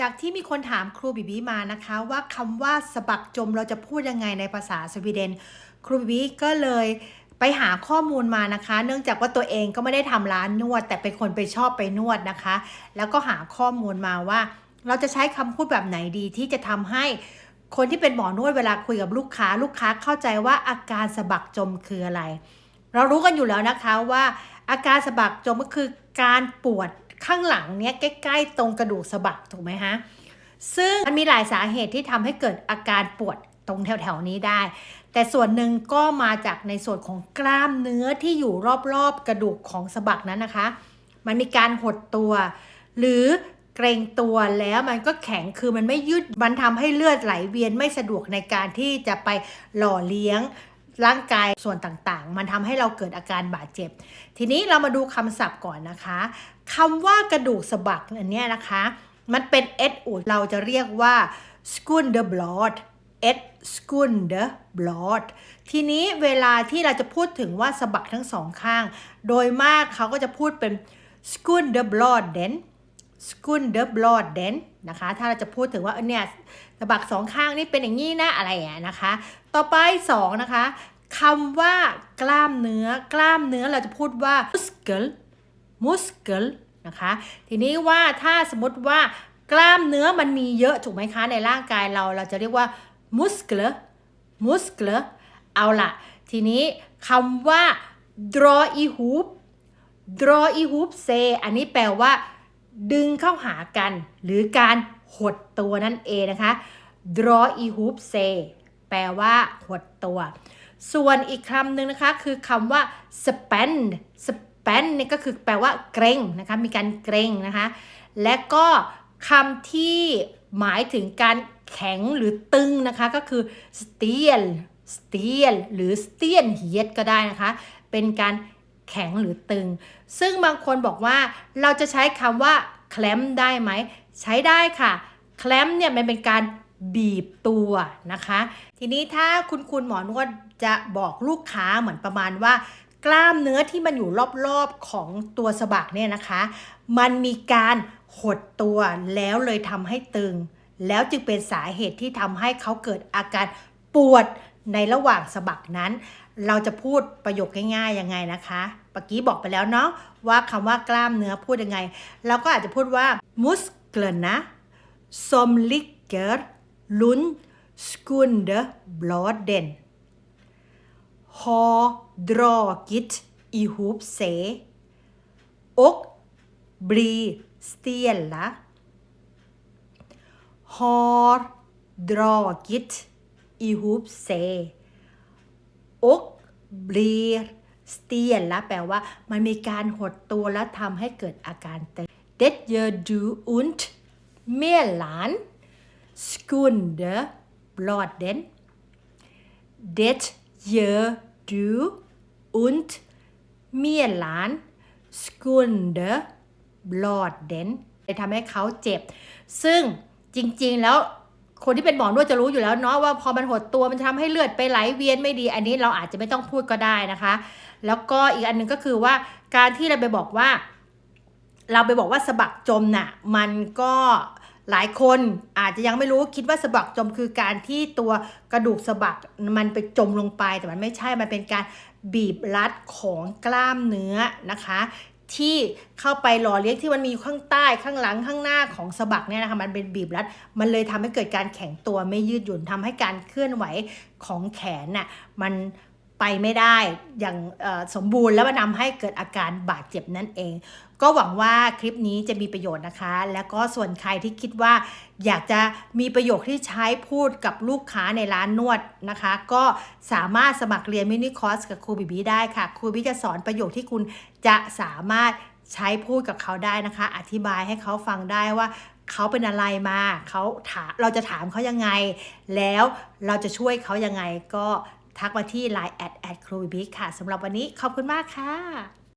จากที่มีคนถามครูบิบีมานะคะว่าคำว่าสะบักจมเราจะพูดยังไงในภาษาสวีเดน ครูบิบีก็เลยไปหาข้อมูลมานะคะ เนื่องจากว่าตัวเองก็ไม่ได้ทำร้านนวด แต่เป็นคนไปชอบไปนวดนะคะ แล้วก็หาข้อมูลมาว่า เราจะใช้คำพูดแบบไหนดีที่จะทำให้คนที่เป็นหมอนวดเวลาคุยกับลูกค้า ลูกค้าเข้าใจว่าอาการสะบักจมคืออะไร เรารู้กันอยู่แล้วนะคะว่าอาการสะบักจมก็คือการปวด ข้างหลังเนี้ยใกล้ๆ ตรงกระดูกสะบักถูกไหมฮะซึ่งมันมีหลายสาเหตุที่ทำให้เกิดอาการปวดตรงแถวๆนี้ได้ แต่ส่วนหนึ่งก็มาจากในส่วนของกล้ามเนื้อที่อยู่รอบๆกระดูกของสะบักนั้นนะคะ มันมีการหดตัว หรือเกรงตัวแล้วมันก็แข็งคือมันไม่ยืด มันทำให้เลือดไหลเวียนไม่สะดวกในการที่จะไปหล่อเลี้ยง ร่างกายส่วนต่างๆ มันทำให้เราเกิดอาการบาดเจ็บ ทีนี้เรามาดูคำศัพท์ก่อนนะคะคำว่ากระดูกสะบักอันนี้นะคะ มันเป็น s อูเราจะเรียกว่า skunder blad s skunder blad ทีนี้เวลาที่เราจะพูดถึงว่าสะบักทั้งสองข้าง โดยมากเขาก็จะพูดเป็น skunder bladen skunder bladen น สกุนเดอะคะ ถ้าเราจะพูดถึงว่าเออเนี่ยสะบักสองข้างนี่เป็นอย่างนี้นะอะไรอย่างเงี้ยนะคะ ต่อไปสองนะคะคำว่ากล้ามเนื้อกล้ามเนื้อเราจะพูดว่า muscle muscle นะคะ ทีนี้ว่าถ้าสมมติว่ากล้ามเนื้อมันมีเยอะถูกไหมคะในร่างกายเราเราจะเรียกว่า muscle muscle เอาละทีนี้คำว่า draw i hoop draw i hoop say อันนี้แปลว่า ดึงเข้าหากัน หรือการหดตัวนั่นเองนะคะ draw i hoop say แปลว่าหดตัว ส่วนอีกคำหนึ่งนะคะ คือคำว่า spend spend นี่ก็คือแปลว่าเกรงนะคะ มีการเกรงนะคะ และก็คำที่หมายถึงการแข็งหรือตึงนะคะ ก็คือ steel steel หรือ steel h e a t ก็ได้นะคะ เป็นการแข็งหรือตึง ซึ่งบางคนบอกว่าเราจะใช้คำว่า clamp ได้ไหม ใช้ได้ค่ะ clamp เนี่ยมันเป็นการบีบตัวนะคะ ทีนี้ถ้าคุณคุณหมอนวดจะบอกลูกค้าเหมือนประมาณว่า กล้ามเนื้อที่มันอยู่รอบๆของตัวสะบักเนี่ยนะคะ มันมีการหดตัวแล้วเลยทำให้ตึง แล้วจึงเป็นสาเหตุที่ทำให้เขาเกิดอาการปวดในระหว่างสะบักนั้น เราจะพูดประโยคง่ายๆยังไงนะคะ เมื่อกี้บอกไปแล้วเนาะว่าคำว่ากล้ามเนื้อพูดยังไง เราก็อาจจะพูดว่า musklerna som ligger lund skunder bladen har dragit ihop sig och blir stela har dragit ihop sig och blir สเตียนละแปลว่ามันมีการหดตัวและทำให้เกิดอาการเต้น Det gör du und Melan Skunde Bloden Det gör du und Melan Skunde Bloden ทำให้เขาเจ็บ ซึ่งจริงๆแล้ว คนที่เป็นหมอนวดจะรู้อยู่แล้วเนาะว่าพอมันหดตัวมันจะทำให้เลือดไปไหลเวียนไม่ดี อันนี้เราอาจจะไม่ต้องพูดก็ได้นะคะ แล้วก็อีกอันหนึงก็คือว่าการที่เราไปบอกว่า เราไปบอกว่าสะบักจมน่ะมันก็หลายคนอาจจะยังไม่รู้คิดว่าสะบักจมคือการที่ตัวกระดูกสะบักมันไปจมลงไปแต่มันไม่ใช่มันเป็นการบีบรัดของกล้ามเนื้อนะคะ ที่เข้าไปหล่อเลี้ยงที่มันมีอยู่ข้างใต้ข้างหลังข้างหน้าของสะบักเนี่ยนะคะมันเป็นบีบรัด มันเลยทำให้เกิดการแข็งตัวไม่ยืดหยุ่นทำให้การเคลื่อนไหวของแขนน่ะมัน ไปไม่ได้อย่างสมบูรณ์แล้วมันทำให้เกิดอาการบาดเจ็บนั่นเอง ก็หวังว่าคลิปนี้จะมีประโยชน์นะคะ แล้วก็ส่วนใครที่คิดว่า อยากจะมีประโยคที่ใช้พูดกับลูกค้าในร้านนวดนะคะ ก็สามารถสมัครเรียนมินิคอร์สกับครูบีบีได้ค่ะครูบีจะสอนประโยคที่คุณจะสามารถใช้พูดกับเขาได้นะคะ อธิบายให้เขาฟังได้ว่าเขาเป็นอะไรมาเขาถามเราจะถามเขายังไง แล้วเราจะช่วยเขายังไงก็ ทักมาที่ Line แอดแอดครูบิ๊กค่ะสำหรับวันนี้ขอบคุณมากค่ะ